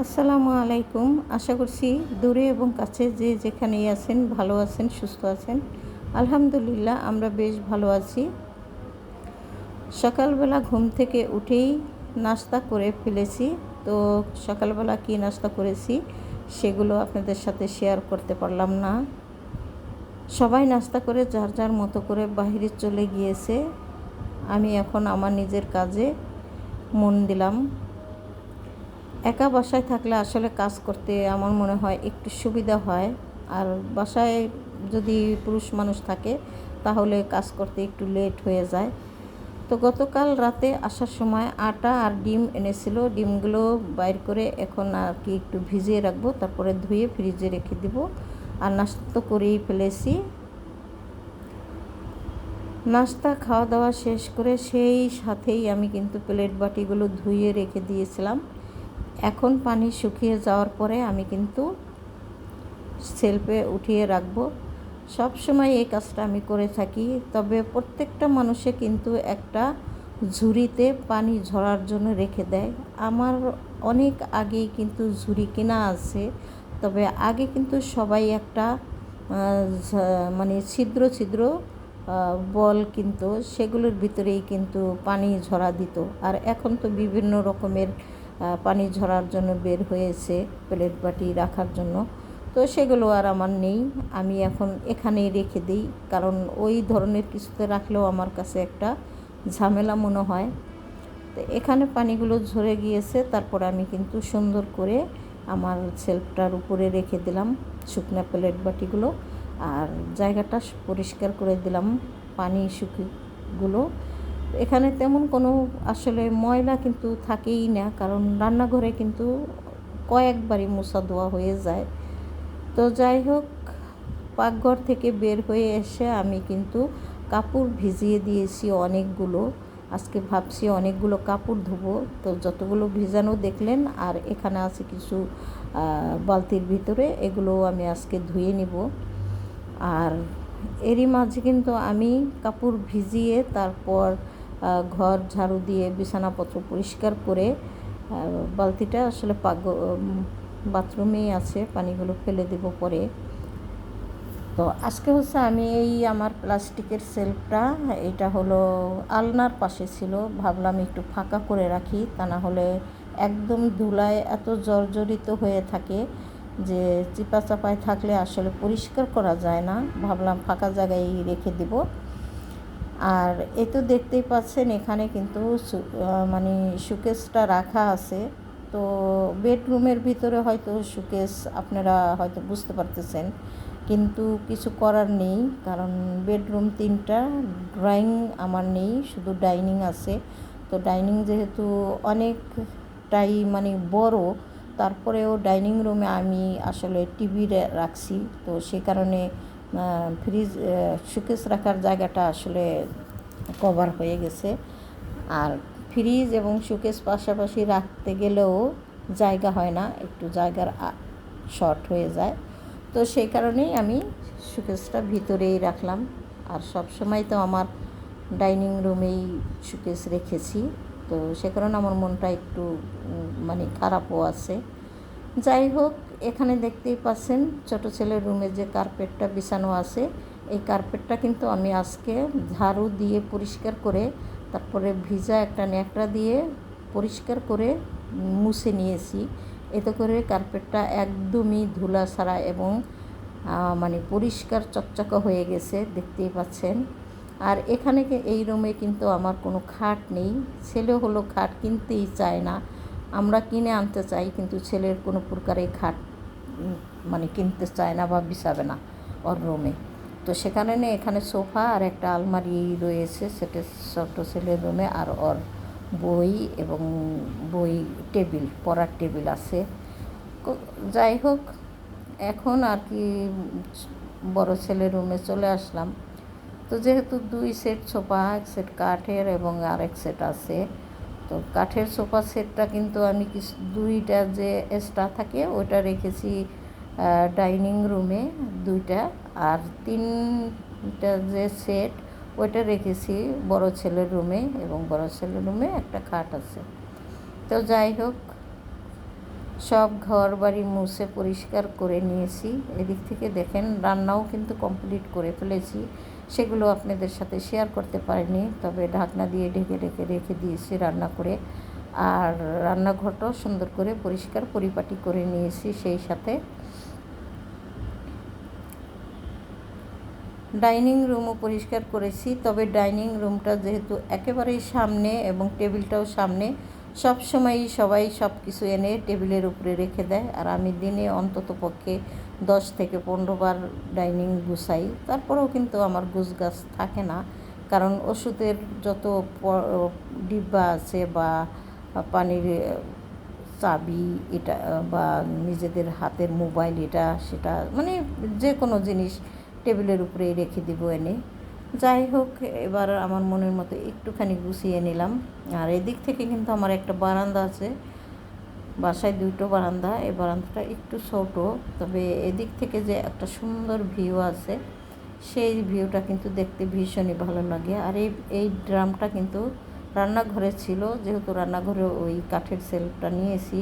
আসসালামু আলাইকুম। আশা করছি দূরে এবং কাছে যে যেখানেই আছেন, ভালো আছেন, সুস্থ আছেন। আলহামদুলিল্লাহ, আমরা বেশ ভালো আছি। সকালবেলা ঘুম থেকে উঠেই নাস্তা করে ফেলেছি। তো সকালবেলা কি নাস্তা করেছি, সেগুলো আপনাদের সাথে শেয়ার করতে পারলাম না। সবাই নাস্তা করে যার যার মতো করে বাহিরে চলে গিয়েছে। আমি এখন আমার নিজের কাজে মন দিলাম। একা বাসায় থাকলে আসলে কাজ করতে আমার মনে হয় একটু সুবিধা হয়। আর বাসায় যদি পুরুষ মানুষ থাকে, তাহলে কাজ করতে একটু লেট হয়ে যায়। তো গতকাল রাতে আসার সময় আটা আর ডিম এনেছিল। ডিমগুলো বাইর করে এখন আর কি একটু ভিজিয়ে রাখব, তারপরে ধুয়ে ফ্রিজে রেখে দিব। আর নাস্তা তো করেই ফেলেছি। নাস্তা খাওয়া দাওয়া শেষ করে সেই সাথেই আমি কিন্তু প্লেট বাটিগুলো ধুয়ে রেখে দিয়েছিলাম। এখন পানি শুকিয়ে যাওয়ার পরে আমি কিন্তু সেলফে উঠিয়ে রাখব। সময় এই কাজটা আমি করে থাকি, তবে প্রত্যেকটা মানুষে কিন্তু একটা ঝুড়িতে পানি ঝরার জন্য রেখে দেয়। আমার অনেক আগেই কিন্তু ঝুড়ি কেনা আছে, তবে আগে কিন্তু সবাই একটা মানে ছিদ্র ছিদ্র বল কিন্তু সেগুলোর ভিতরেই কিন্তু পানি ঝরা দিত। আর এখন তো বিভিন্ন রকমের পানি ঝরার জন্য বের হয়েছে, প্লেট বাটি রাখার জন্য। তো সেগুলো আর আমার নেই। আমি এখন এখানেই রেখে দিই। কারণ ওই ধরনের কিছুতে রাখলেও আমার কাছে একটা ঝামেলা মনে হয়। তো এখানে পানিগুলো ঝরে গিয়েছে। তারপর আমি কিন্তু সুন্দর করে আমার সেলফটার উপরে রেখে দিলাম শুকনা প্লেট বাটিগুলো। আর জায়গাটা পরিষ্কার করে দিলাম পানি শুকিগুলো। এখানে তেমন কোনো আসলে ময়লা কিন্তু থাকেই না, কারণ রান্নাঘরে কিন্তু কয়েকবারই মোছা ধোয়া হয়ে যায়। তো যাই হোক, পাকঘর থেকে বের হয়ে এসে আমি কিন্তু কাপড় ভিজিয়ে দিয়েছি অনেকগুলো। আজকে ভাবছি অনেকগুলো কাপড় ধোবো। তো যতগুলো ভিজানো দেখলেন, আর এখানে আছে কিছু বালতির ভিতরে, এগুলো আমি আজকে ধুয়ে নিব। আর এরই মাঝে কিন্তু আমি কাপড় ভিজিয়ে তারপর ঘর ঝাড়ু দিয়ে বিছানাপত্র পরিষ্কার করে বালতিটা আসলে পাক বাথরুমেই আছে, পানিগুলো ফেলে দেব পরে। তো আজকে হচ্ছে আমি এই আমার প্লাস্টিকের সেলফটা, এটা হলো আলনার পাশে ছিল, ভাবলাম একটু ফাঁকা করে রাখি, তা না হলে একদম ধুলায় এত জর্জরিত হয়ে থাকে যে চিপা চাপায় থাকলে আসলে পরিষ্কার করা যায় না। ভাবলাম ফাঁকা জায়গায় রেখে দিব। আর এ তো দেখতেই পাচ্ছেন, এখানে কিন্তু মানে সুকেসটা রাখা আছে। তো বেডরুমের ভিতরে হয়তো সুকেস আপনারা হয়তো বুঝতে পারতেছেন, কিন্তু কিছু করার নেই, কারণ বেডরুম তিনটা, ড্রয়িং আমার নেই, শুধু ডাইনিং আছে। তো ডাইনিং যেহেতু অনেকটাই মানে বড়, তারপরেও ডাইনিং রুমে আমি আসলে টিভি রাখছি। তো সে কারণে ফ্রিজ সুকেস রাখার জায়গাটা আসলে কভার হয়ে গেছে। আর ফ্রিজ এবং সুকেস পাশাপাশি রাখতে গেলেও জায়গা হয় না, একটু জায়গার শর্ট হয়ে যায়। তো সেই কারণেই আমি সুকেসটা ভিতরেই রাখলাম। আর সব সময় তো আমার ডাইনিং রুমেই সুকেস রেখেছি। তো সে কারণে আমার মনটা একটু মানে খারাপও আছে। যাই হোক এখানে দেখতেই পাচ্ছেন ছোট ছেলের রুমে যে কার্পেটটা বিছানো আছে। এই কার্পেটটা কিন্তু আমি আজকে ঝাড়ু দিয়ে পরিষ্কার করে, তারপরে ভিজা একটা ন্যাকড়া দিয়ে পরিষ্কার করে মুছে নিয়েছি। এতে করে কার্পেটটা একদমই ধুলা ছাড়া এবং মানে পরিষ্কার চকচকা হয়ে গেছে, দেখতেই পাচ্ছেন। আর এখানে এই রুমে কিন্তু আমার কোনো খাট নেই। ছেলে হলো খাট কিনতেই চায় না। আমরা কিনে আনতে চাই, কিন্তু ছেলের কোনো প্রকারে খাট মানে কিনতে চায় না বা বিছাবে না ওর রুমে তো সেখানে নেই এখানে সোফা আর একটা আলমারি রয়েছে, সেটা ছোট ছেলের রুমে আর ওর বই এবং বই টেবিল, পড়ার টেবিল আছে। যাই হোক, এখন আর কি বড় ছেলের রুমে চলে আসলাম। তো যেহেতু দুই সেট সোফা, এক সেট কাঠের এবং আরেক সেট আছে তো কাঠের সোফা সেটটা কিন্তু আমি দুইটা যে এক্সট্রা থাকে, ওটা রেখেছি ডাইনিং রুমে দুইটা। আর তিনটা যে সেট ওইটা রেখেছি বড় ছেলের রুমে এবং বড় ছেলের রুমে একটা খাট আছে। তো যাই হোক, সব ঘর বাড়ি মুছে পরিষ্কার করে নিয়েছি। এদিক থেকে দেখেন রান্নাও কিন্তু কমপ্লিট করে ফেলেছি। সেগুলো আপনাদের সাথে শেয়ার করতে পারিনি, তবে ঢাকনা দিয়ে ঢেকে ঢেকে রেখে দিয়েছি রান্না করে। আর রান্নাঘরটাও সুন্দর করে পরিষ্কার পরিপাটি করে নিয়েছি সেই সাথে। ডাইনিং রুমও পরিষ্কার করেছি, তবে ডাইনিং রুমটা যেহেতু একেবারেই সামনে এবং টেবিলটাও সামনে সব সময়ই সবাই সব কিছু এনে টেবিলের উপরে রেখে দেয়। আর আমি দিনে অন্তত পক্ষে দশ থেকে পনেরো বার ডাইনিং গুছাই। তারপরেও কিন্তু আমার গুছ গাছ থাকে না। কারণ ওষুধের যত ডিব্বা আছে বা পানির চাবি এটা, বা নিজেদের হাতের মোবাইল এটা, সেটা মানে যে কোনো জিনিস টেবিলের উপরে রেখে দিব এনে। যাই হোক, এবার আমার মনের মতো একটুখানি গুছিয়ে নিলাম। আর এদিক থেকে কিন্তু আমার একটা বারান্দা আছে। বাসায় দুটো বারান্দা এই বারান্দাটা একটু ছোট, তবে এদিক থেকে যে একটা সুন্দর ভিউ আছে, সেই ভিউটা কিন্তু দেখতে ভীষণই ভালো লাগে। আর এই এই ড্রামটা কিন্তু রান্নাঘরে ছিল, যেহেতু রান্নাঘরে ওই কাঠের সেলফটা নিয়েছি,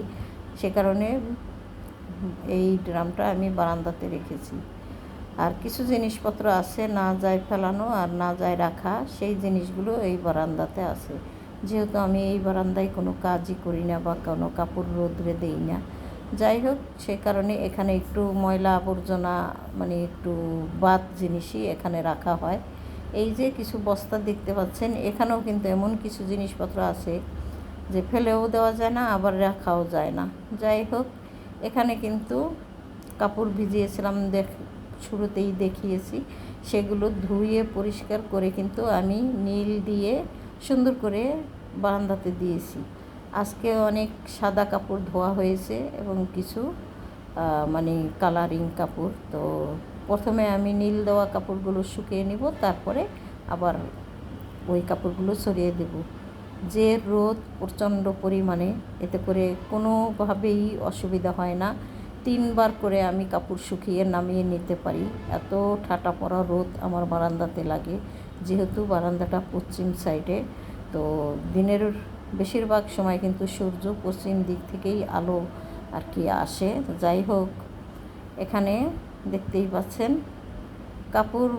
সে কারণে এই ড্রামটা আমি বারান্দাতে রেখেছি। আর কিছু জিনিসপত্র আছে, না যায় ফেলানো আর না যায় রাখা, সেই জিনিসগুলো এই বারান্দাতে আছে। যেহেতু আমি এই বারান্দায় কোনো কাজই করি না বা কোনো কাপড় রোদ্রে দেই না। যাই হোক, সে কারণে এখানে একটু ময়লা আবর্জনা মানে একটু বাদ জিনিসই এখানে রাখা হয়। এই যে কিছু বস্তা দেখতে পাচ্ছেন, এখানেও কিন্তু এমন কিছু জিনিসপত্র আছে যে ফেলেও দেওয়া যায় না, আবার রাখাও যায় না। যাই হোক, এখানে কিন্তু কাপড় ভিজিয়েছিলাম দেখ, শুরুতেই দেখিয়েছি। সেগুলো ধুয়ে পরিষ্কার করে কিন্তু আমি নীল দিয়ে সুন্দর করে বারান্দাতে দিয়েছি। আজকে অনেক সাদা কাপড় ধোয়া হয়েছে এবং কিছু মানে কালারিং কাপড়। তো প্রথমে আমি নীল দেওয়া কাপড়গুলো শুকিয়ে নিব, তারপরে আবার ওই কাপড়গুলো ছড়িয়ে দেব। যে রোদ প্রচণ্ড পরিমাণে, এতে করে কোনোভাবেই অসুবিধা হয় না। তিনবার করে আমি কাপড় শুকিয়ে নামিয়ে নিতে পারি। এত ঠাটা পড়া রোদ আমার বারান্দাতে লাগে। যেহেতু বারান্দাটা পশ্চিম সাইডে, তো দিনের বেশিরভাগ সময় কিন্তু সূর্য পশ্চিম দিক থেকেই আলো আর কি আসে। যাই হোক, এখানে দেখতেই পাচ্ছেন, কাপড়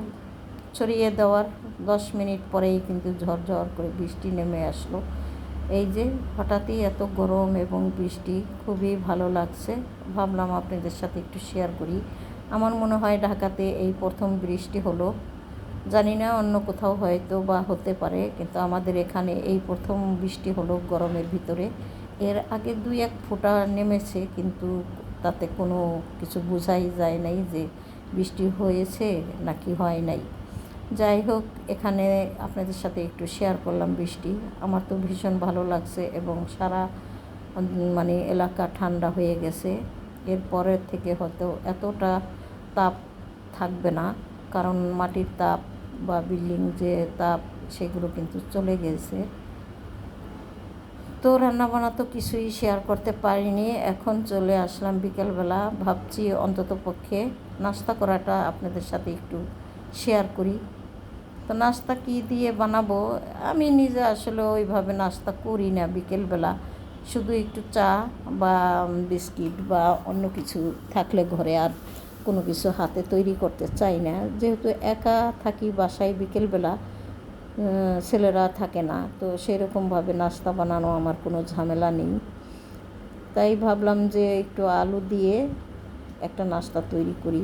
ছড়িয়ে দেওয়ার দশ মিনিট পরেই কিন্তু ঝরঝর করে বৃষ্টি নেমে আসলো। এই যে হঠাৎই এত গরম এবং বৃষ্টি, খুবই ভালো লাগছে। ভাবলাম আপনাদের সাথে একটু শেয়ার করি। আমার মনে হয় ঢাকাতে এই প্রথম বৃষ্টি হলো। জানি না অন্য কোথাও হয়তো বা হতে পারে, কিন্তু আমাদের এখানে এই প্রথম বৃষ্টি হলো গরমের ভিতরে। এর আগে দুই এক ফোঁটা নেমেছে, কিন্তু তাতে কোনো কিছু বোঝাই যায় নাই যে বৃষ্টি হয়েছে নাকি হয় নাই। যাই হোক, এখানে আপনাদের সাথে একটু শেয়ার করলাম বৃষ্টি। আমার তো ভীষণ ভালো লাগছে এবং সারা মানে এলাকা ঠান্ডা হয়ে গেছে। এরপরের থেকে হয়তো এতটা তাপ থাকবে না। কারণ মাটির তাপ বা বিল্ডিং যে তাপ, সেগুলো কিন্তু চলে গেছে। তো রান্নাবান্না তো কিছুই শেয়ার করতে পারিনি। এখন চলে আসলাম বিকেলবেলা। ভাবছি অন্তত পক্ষে নাস্তা করাটা আপনাদের সাথে একটু শেয়ার করি। তো নাস্তা কী দিয়ে বানাবো? আমি নিজে আসলে ওইভাবে নাস্তা করি না বিকেলবেলা। শুধু একটু চা বা বিস্কিট বা অন্য কিছু থাকলে ঘরে। আর কোনো কিছু হাতে তৈরি করতে চাই না। যেহেতু একা থাকি বাসায় বিকেলবেলা ছেলেরা থাকে না, তো সেরকমভাবে নাস্তা বানানো আমার কোনো ঝামেলা নেই। তাই ভাবলাম যে একটু আলু দিয়ে একটা নাস্তা তৈরি করি।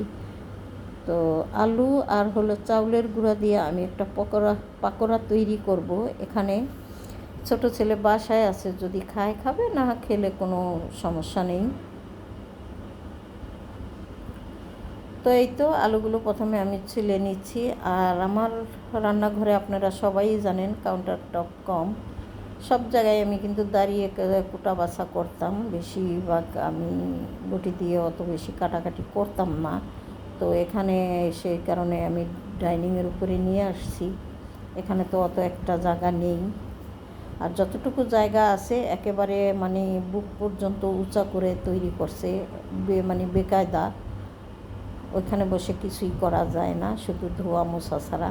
তো আলু আর হলো চাউলের গুঁড়া দিয়ে আমি একটা পকোড়া, পাকোড়া তৈরি করব। এখানে ছোট ছেলে বাসায় আছে, যদি খায়, খাবে, না খেলে কোনো সমস্যা নেই। তো এই তো, আলুগুলো প্রথমে আমি ছিলে নিচ্ছি। আর আমার রান্নাঘরে আপনারা সবাই জানেন কাউন্টার টপ কম সব জায়গায় আমি কিন্তু দাঁড়িয়ে কুটা বাছা করতাম। বেশিরভাগ আমি বটি দিয়ে অত বেশি কাটাকাটি করতাম না। তো এখানে সেই কারণে আমি ডাইনিংয়ের উপরে নিয়ে আসছি। এখানে তো অত একটা জায়গা নেই। আর যতটুকু জায়গা আছে, একেবারে মানে বুক পর্যন্ত উঁচা করে তৈরি করছে। মানে বেকায়দা। ওইখানে বসে কিছুই করা যায় না, শুধু ধোয়া মোছা ছাড়া।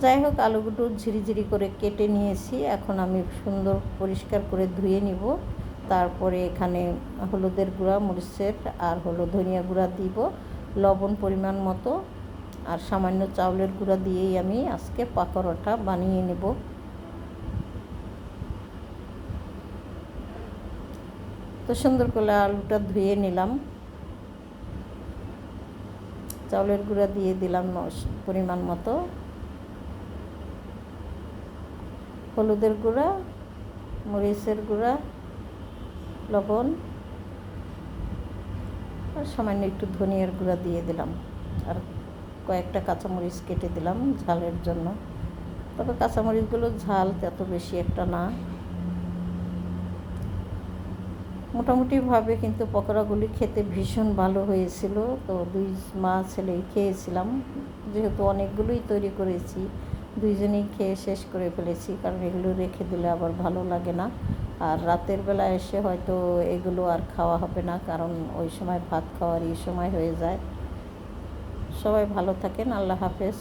যাই হোক, আলুগুলো ঝিরিঝিরি করে কেটে নিয়েছি। এখন আমি সুন্দর পরিষ্কার করে ধুয়ে নিব। তারপরে এখানে হলুদের গুঁড়া, মরিচের আর হলো ধনিয়া গুঁড়া দিব, লবণ পরিমাণ মতো। আর সামান্য চাউলের গুঁড়া দিয়েই আমি আজকে পাকোড়াটা বানিয়ে নেব। তো সুন্দর করে আলুটা ধুয়ে নিলাম। চাউলের গুঁড়া দিয়ে দিলাম পরিমাণ মতো। হলুদের গুঁড়া, মরিচের গুঁড়া, লবণ, আর সামান্য একটু ধনিয়ার গুঁড়া দিয়ে দিলাম। আর কয়েকটা কাঁচামরিচ কেটে দিলাম ঝালের জন্য। তবে কাঁচামরিচগুলো ঝাল তত বেশি একটা না। মোটামুটিভাবে কিন্তু পকোড়াগুলি খেতে ভীষণ ভালো হয়েছিল। তো দুই মা ছেলে খেয়েছিলাম। যেহেতু অনেকগুলোই তৈরি করেছি, দুইজনেই খেয়ে শেষ করে ফেলেছি কারণ এগুলো রেখে দিলে আবার ভালো লাগে না। আর রাতের বেলা এসে হয়তো এগুলো আর খাওয়া হবে না কারণ ওই সময় ভাত খাওয়ার এই সময় হয়ে যায়। সবাই ভালো থাকেন, আল্লাহ হাফেজ।